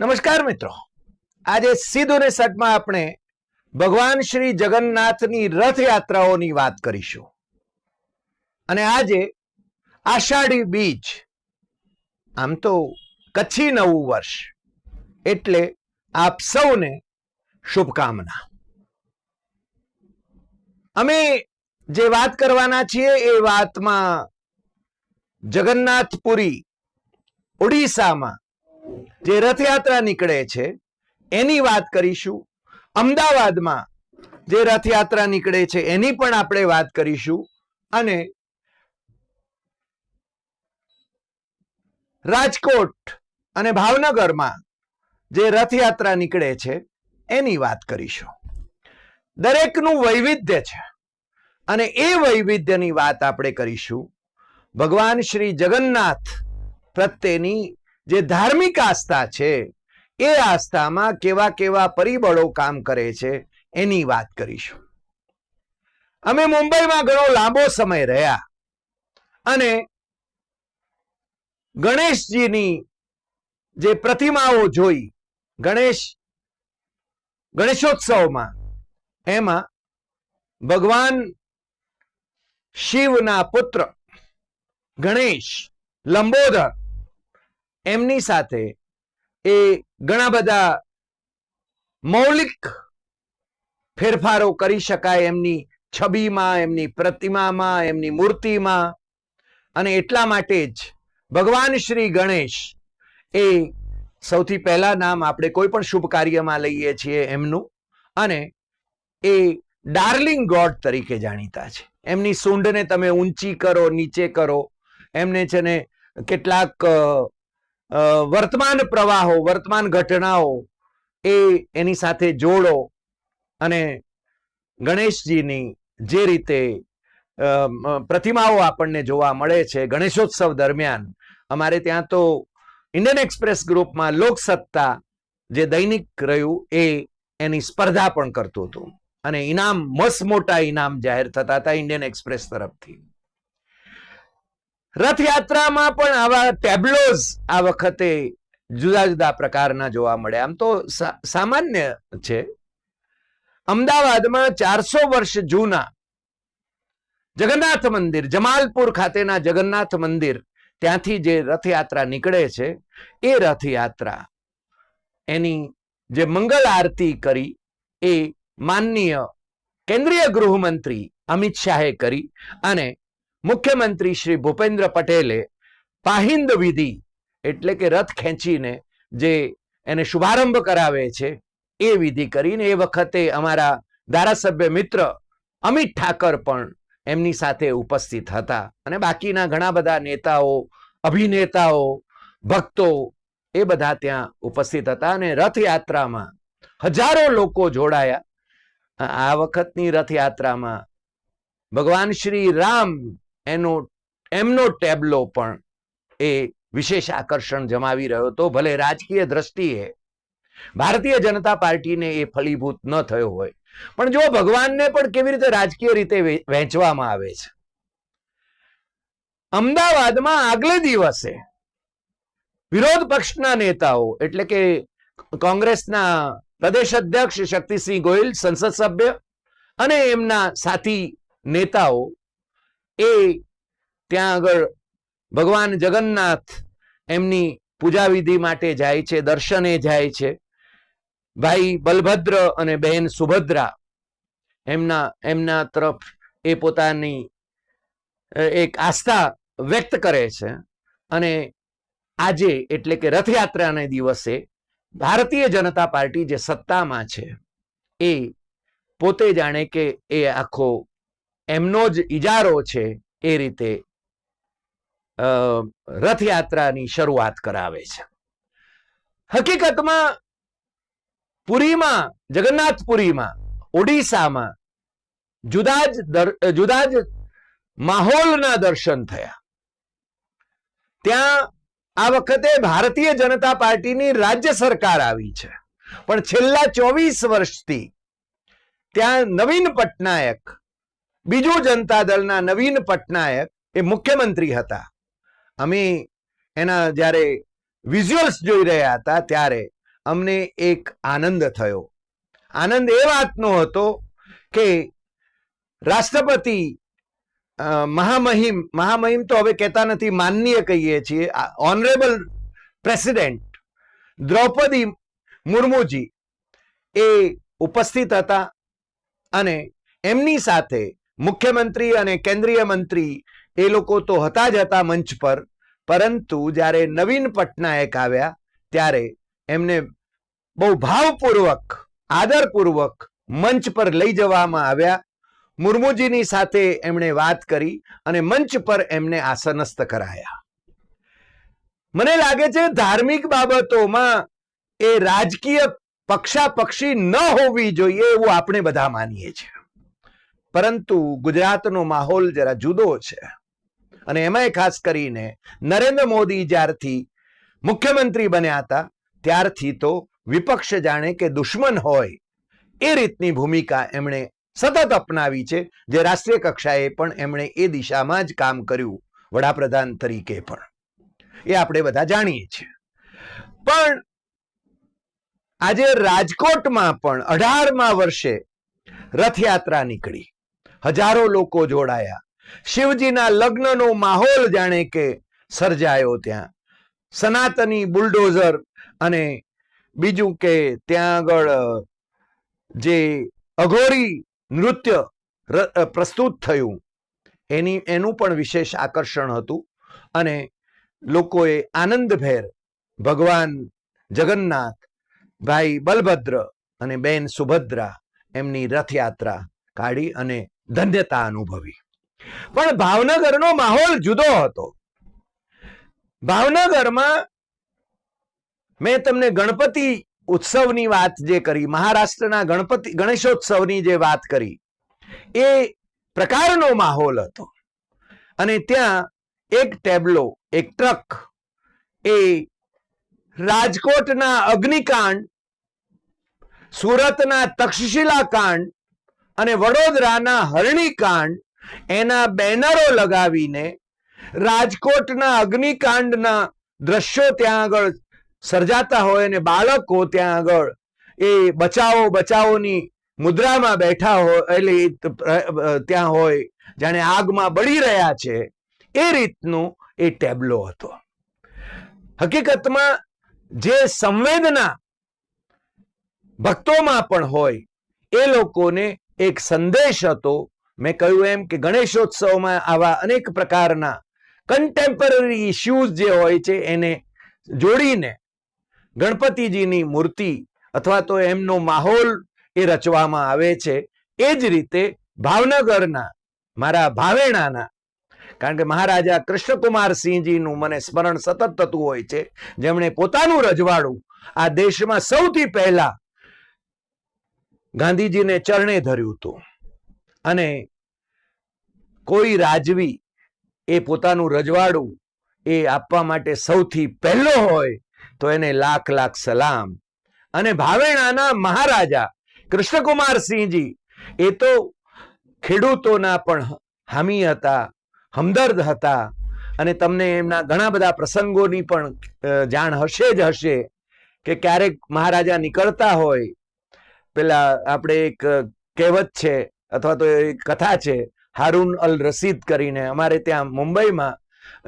નમસ્કાર મિત્રો. આજે સીધું ને સટમાં આપણે ભગવાન શ્રી જગન્નાથની રથયાત્રાઓની વાત કરીશું. અને આજે આષાઢી બીજ, આમ તો કચ્છી નવું વર્ષ, એટલે આપ સૌને શુભકામના. અમે જે વાત કરવાના છીએ એ વાતમાં જગન્નાથપુરી, ઓડિશામાં જે રથયાત્રા નીકળે છે, એની વાત કરીશું. અમદાવાદમાં જે રથયાત્રા નીકળે છે, એની પણ આપણે વાત કરીશું. અને રાજકોટ અને ભાવનગરમાં જે રથયાત્રા નીકળે છે, એની વાત કરીશું. દરેકનું વૈવિધ્ય છે, અને એ વૈવિધ્યની વાત આપણે કરીશું. ભગવાન શ્રી જગન્નાથ પ્રત્યેની જે ધાર્મિક આસ્થા છે, એ આસ્થામાં કેવા કેવા પરિબળો કામ કરે છે, એની વાત કરીશું. અમે મુંબઈમાં ઘણો લાંબો સમય રહ્યા અને ગણેશજીની જે પ્રતિમાઓ જોઈ, ગણેશ, ગણેશોત્સવમાં, એમાં ભગવાન શિવના પુત્ર ગણેશ, લંબોદર એમની સાથે એ ઘણા બધા મૌલિક ફેરફારો કરી શકાય એમની છબીમાં, એમની પ્રતિમામાં, એમની મૂર્તિમાં. અને એટલા માટે જ ભગવાન શ્રી ગણેશ એ સૌથી પહેલા નામ આપણે કોઈ પણ શુભ કાર્યમાં લઈએ છીએ એમનું. અને એ ડાર્લિંગ ગોડ તરીકે જાણીતા છે. એમની સૂંઢને તમે ઊંચી કરો, નીચે કરો. એમને છે ને કેટલાક વર્તમાન પ્રવાહો, વર્તમાન ઘટનાઓ એ એની સાથે જોડો અને ગણેશજીની જે રીતે પ્રતિમાઓ આપણને જોવા મળે છે ગણેશોત્સવ દરમિયાન, અમારે ત્યાં તો ઇન્ડિયન એક્સપ્રેસ ગ્રુપમાં લોકસત્તા જે દૈનિક રહ્યું એ એની સ્પર્ધા પણ કરતું હતું. અને ઇનામ મસ મોટા ઇનામ જાહેર થતા હતા ઇન્ડિયન એક્સપ્રેસ તરફથી. રથયાત્રામાં પણ આવા ટેબ્લોઝ આ વખતે જુદા જુદા પ્રકારના જોવા મળે. આમ તો સામાન્ય છે. અમદાવાદમાં ચારસો વર્ષ જૂના જગન્નાથ મંદિર, જમાલપુર ખાતેના જગન્નાથ મંદિર, ત્યાંથી જે રથયાત્રા નીકળે છે, એ રથયાત્રા એની જે મંગલ આરતી કરી, એ માનનીય કેન્દ્રીય ગૃહમંત્રી અમિત શાહે કરી અને મુખ્યમંત્રી શ્રી ભૂપેન્દ્ર પટેલે પાહિંદ વિધિ, એટલે કે રથ ખેંચીને જે એને શુભારંભ કરાવે છે, એ વિધિ કરીને એ વખતે અમારા ધારાસભ્ય મિત્ર અમિત ઠાકર પણ એમની સાથે ઉપસ્થિત હતા. અને બાકીના ઘણા બધા નેતાઓ, અભિનેતાઓ, ભક્તો એ બધા ત્યાં ઉપસ્થિત હતા અને રથયાત્રામાં હજારો લોકો જોડાયા. આ- વખતની રથયાત્રામાં ભગવાન શ્રી રામ એનો, એમનો ટેબલો પણ એ વિશેષ આકર્ષણ જમાવી રહ્યો હતો, ભલે રાજકીય દ્રષ્ટિએ ભારતીય જનતા પાર્ટીને એ ફળીભૂત ન થયો હોય. પણ જો ભગવાનને પણ કેવી રીતે રાજકીય રીતે વહેંચવામાં આવે છે? અમદાવાદમાં આગલે દિવસે વિરોધ પક્ષના નેતાઓ, એટલે કે, કોંગ્રેસના પ્રદેશ અધ્યક્ષ શક્તિસિંહ ગોયલ, સંસદ સભ્ય અને એમના સાથી નેતાઓ એ ત્યાં આગળ ભગવાન જગન્નાથ એમની પૂજા વિધિ માટે જાય છે, દર્શને જાય છે. ભાઈ બલભદ્ર અને બહેન સુભદ્રા એમના એમના તરફ એ પોતાની એક આસ્થા વ્યક્ત કરે છે અને આજે એટલે કે રથયાત્રાના દિવસે ભારતીય જનતા પાર્ટી જે સત્તામાં છે એ પોતે જાણે કે એ આખો એમનો જ ઇજારો છે એ રીતે રથયાત્રાની શરૂઆત કરાવે છે. હકીકતમાં પુરીમાં, જગન્નાથપુરીમાં, ઓડિશામાં જુદા જ જુદા જ માહોલના દર્શન થયા. ત્યાં આ વખતે ભારતીય જનતા પાર્ટીની રાજ્ય સરકાર આવી છે. પણ છેલ્લા ચોવીસ વર્ષથી ત્યાં નવીન પટનાયક બીજું જનતા દળના નવીન પટનાયક એ મુખ્યમંત્રી હતા. અમે એના જ્યારે વિઝ્યુઅલ્સ જોઈ રહ્યા હતા ત્યારે અમને એક આનંદ થયો. આનંદ એ વાતનો હતો કે રાષ્ટ્રપતિ મહામહિમ મહામહિમ તો હવે કહેતા નથી, માનનીય કહીએ છીએ ઓનરેબલ પ્રેસિડેન્ટ દ્રૌપદી મુર્મુજી એ ઉપસ્થિત હતા અને એમની સાથે મુખ્યમંત્રી અને કેન્દ્રીય મંત્રી એ લોકો તો હતા જ હતા મંચ પર, પરંતુ જ્યારે નવીન પટનાયક આવ્યા, ત્યારે એમને બહુ ભાવપૂર્વક, આદરપૂર્વક મંચ પર લઈ જવામાં આવ્યા. મુર્મુજીની સાથે એમણે વાત કરી અને મંચ પર એમને આસનસ્થ કરાયા. મને લાગે છે ધાર્મિક બાબતોમાં એ રાજકીય પક્ષાપક્ષી ન હોવી જોઈએ એવું આપણે બધા માનીએ છીએ. પરંતુ ગુજરાતનો માહોલ જરા જુદો છે. અને એમાંય ખાસ કરીને નરેન્દ્ર મોદી જ્યારથી મુખ્યમંત્રી બન્યા હતા, ત્યારથી તો વિપક્ષ જાણે કે દુશ્મન હોય એ રીતની ભૂમિકા એમણે સતત અપનાવી છે, જે રાષ્ટ્રીય કક્ષાએ પણ એમણે એ દિશામાં જ કામ કર્યું, વડાપ્રધાન તરીકે પણ. એ આપણે બધા જાણીએ છીએ. પણ આજે રાજકોટમાં પણ અઢારમા વર્ષે રથયાત્રા નીકળી. હજારો લોકો જોડાયા. શિવજીના લગ્નનો માહોલ જાણે કે સર્જાયો ત્યાં. સનાતની બુલડોઝર અને બીજું કે ત્યાં આગળ જે અઘોરી નૃત્ય પ્રસ્તુત થયું. એની, એનું પણ વિશેષ આકર્ષણ હતું અને લોકોએ આનંદભેર ભગવાન જગન્નાથ, ભાઈ બલભદ્ર અને બેન સુભદ્રા એમની રથયાત્રા કાઢી અને ધન્યતા અનુભવી. પણ ભાવનગરનો માહોલ જુદો હતો. ભાવનગરમાં મેં તમને ગણપતિ ઉત્સવની વાત જે કરી, મહારાષ્ટ્રના ગણપતિ, ગણેશોત્સવની જે વાત કરી, એ પ્રકારનો માહોલ હતો. અને ત્યાં એક ટેબલો, એક ટ્રક, એ રાજકોટના અગ્નિકાંડ, સુરતના તક્ષશિલા કાંડ અને વડોદરાના હરણીકાંડ એના બેનરો લગાવીને રાજકોટના અગ્નિકાંડના દ્રશ્યો ત્યાં આગળ સર્જાતા હોય અને બાળકો ત્યાં આગળ એ બચાવો, બચાવોની મુદ્રામાં બેઠા હોય, એટલે ત્યાં હોય, જાણે આગમાં બળી રહ્યા છે, એ રીતનું એ ટેબલો હતો. હકીકતમાં જે સંવેદના ભક્તોમાં પણ હોય, એ લોકોને એક સંદેશ હતો. મેં કહ્યું એમ કે ગણેશોત્સવમાં આવા અનેક પ્રકારના કન્ટેમ્પરરી ઇશ્યુઝ જે હોય છે, એને જોડીને ગણપતિજીની મૂર્તિ અથવા તો એમનો માહોલ એ રચવામાં આવે છે. એ જ રીતે ભાવનગરના, મારા ભાવેણાના, કારણ કે મહારાજા કૃષ્ણકુમાર સિંહજીનું મને સ્મરણ સતત થતું હોય છે. જેમણે પોતાનું રજવાડું આ દેશમાં સૌથી પહેલા ગાંધીજીને ચરણે ધર્યું હતું. અને કોઈ રાજવી એ પોતાનું રજવાડું એ આપવા માટે સૌથી પહેલો હોય તો એને લાખ લાખ સલામ. અને ભાવેણાના મહારાજા કૃષ્ણકુમારસિંહજી એ તો ખેડૂતોના પણ હામી હતા, હમદર્દ હતા અને તમને એમના ઘણા બધા પ્રસંગોની પણ જાણ હશે જ હશે કે ક્યારેક મહારાજા નીકળતા હોય પેલા આપણે એક કહેવત છે અથવા તો એક કથા છે, હારૂન અલ રસીદ કરીને અમારે ત્યાં મુંબઈમાં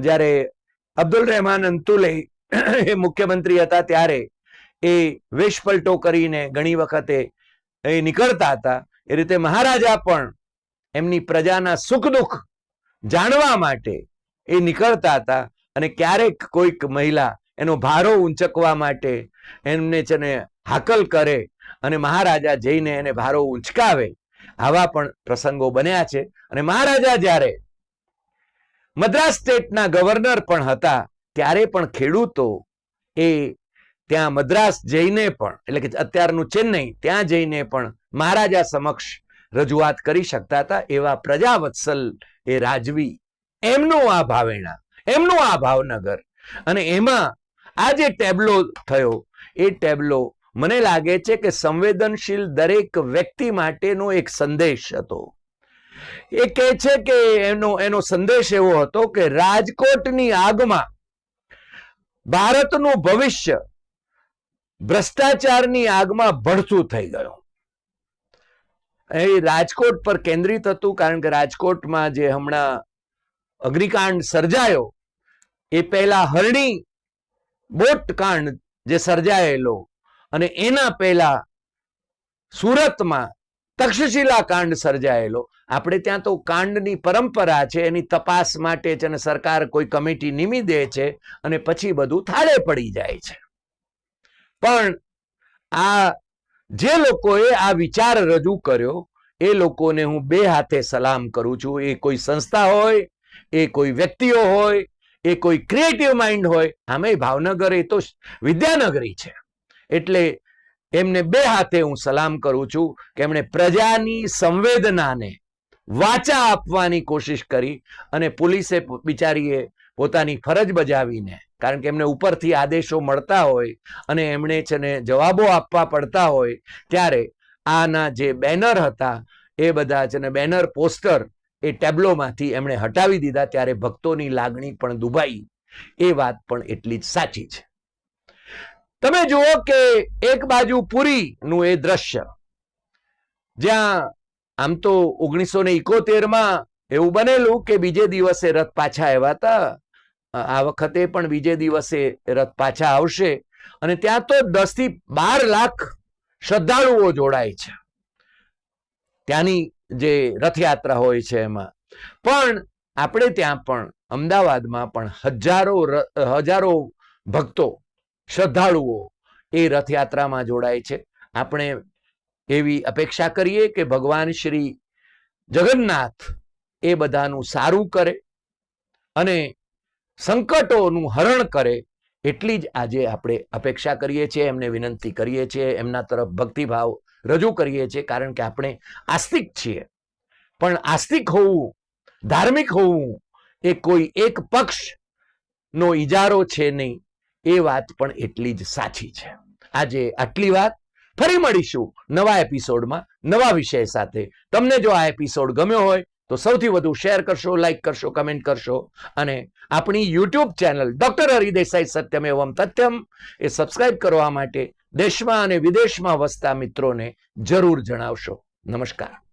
જ્યારે અબ્દુલ રહેમાન અંતુલે એ મુખ્યમંત્રી હતા ત્યારે એ વેશપલટો કરીને ઘણી વખતે એ નીકળતા હતા. એ રીતે મહારાજા પણ એમની પ્રજાના સુખ દુઃખ જાણવા માટે એ નીકળતા હતા અને ક્યારેક કોઈક મહિલા એનો ભારો ઊંચકવા માટે એમને છે ને હાકલ કરે અને મહારાજા જઈને એને ભારો ઉંચકાવે આવા પણ પ્રસંગો બન્યા છે. અને મહારાજા જ્યારે મદ્રાસ સ્ટેટના ગવર્નર પણ હતા, ત્યારે પણ ખેડૂતો એ ત્યાં મદ્રાસ જઈને પણ, એટલે કે અત્યારનું ચેન્નઈ, ત્યાં જઈને પણ મહારાજા સમક્ષ રજૂઆત કરી શકતા હતા. એવા પ્રજાવત્સલ એ રાજવી એમનો આ ભાવેણા, એમનો આ ભાવનગર. અને એમાં આ જે ટેબલો થયો, એ ટેબલો મને લાગે છે કે સંવેદનશીલ દરેક વ્યક્તિ માટેનો એક સંદેશ હતો. એ કહે છે કે એનો એનો સંદેશ એવો હતો કે રાજકોટની આગમાં ભારતનું ભવિષ્ય ભ્રષ્ટાચારની આગમાં ભડથું થઈ ગયો. એ રાજકોટ પર કેન્દ્રિત હતું કારણ કે રાજકોટમાં જે હમણાં અગ્નિકાંડ સર્જાયો, એ પહેલા હરણી બોટ કાંડ જે સર્જાયેલો અને એના પહેલા સુરતમાં તક્ષશિલા કાંડ સર્જાયેલો. આપણે ત્યાં તો કાંડની પરંપરા છે, એની તપાસ માટે છે અને સરકાર કોઈ કમિટી નિમી દે છે અને પછી બધું થાળે પડી જાય છે. પણ આ જે લોકોએ આ વિચાર રજૂ કર્યો, એ લોકોને હું બે હાથે સલામ કરું છું. એ કોઈ સંસ્થા હોય, એ કોઈ વ્યક્તિઓ હોય, એ કોઈ ક્રિએટિવ માઇન્ડ હોય. આમે ભાવનગર એ તો વિદ્યાનગરી છે. એટલે એમને બે હાથે હું સલામ કરું છું કે એમણે પ્રજાની સંવેદનાને વાચા આપવાની કોશિશ કરી અને પોલીસે બિચારીએ પોતાની ફરજ બજાવીને, કારણ કે એમને ઉપરથી આદેશો મળતા હોય અને એમણે છે ને જવાબો આપવા પડતા હોય, ત્યારે આના જે બેનર હતા, એ બધા છે ને બેનર પોસ્ટર એ ટેબ્લોમાંથી એમણે હટાવી દીધા, ત્યારે ભક્તોની લાગણી પણ દુભાઈ. એ વાત પણ એટલી જ સાચી છે. તમે જુઓ કે એક બાજુ પુરીનું એ દ્રશ્ય. જ્યાં આમ તો ઓગણીસો ને ઇકોતેરમાં એવું બનેલું કે બીજે દિવસે રથ પાછા આવ્યા હતા. આ વખતે પણ બીજે દિવસે રથ પાછા આવશે. અને ત્યાં તો દસથી બાર લાખ શ્રદ્ધાળુઓ જોડાય છે. ત્યાંની જે રથયાત્રા હોય છે એમાં. પણ આપણે ત્યાં પણ અમદાવાદમાં પણ હજારો હજારો ભક્તો શ્રદ્ધાળુઓ એ રથયાત્રામાં જોડાય છે. આપણે એવી અપેક્ષા કરીએ કે ભગવાન શ્રી જગન્નાથ એ બધાનું સારું કરે અને સંકટોનું હરણ કરે એટલી જ આજે આપણે અપેક્ષા કરીએ છીએ, એમને વિનંતી કરીએ છીએ, એમના તરફ ભક્તિભાવ રજૂ કરીએ છીએ, કારણ કે આપણે આસ્તિક છીએ. પણ આસ્તિક હોવું, ધાર્મિક હોવું એ કોઈ એક પક્ષ નો ઈજારો છે નહીં. એ વાત પણ એટલી જ સાચી છે. આજે આટલી વાત, ફરી મળીશું નવા એપિસોડમાં, નવા વિષય સાથે. તમને જો આ એપિસોડ ગમ્યો હોય, તો સૌથી વધુ શેર કરશો, લાઈક કરશો, કમેન્ટ કરશો. અને આપણી YouTube channel doctor Hari Desai Satyam એવમ તથ્યમ એ સબસ્ક્રાઇબ કરવા માટે દેશમાં અને વિદેશમાં વસતા મિત્રોને જરૂર જણાવશો. નમસ્કાર.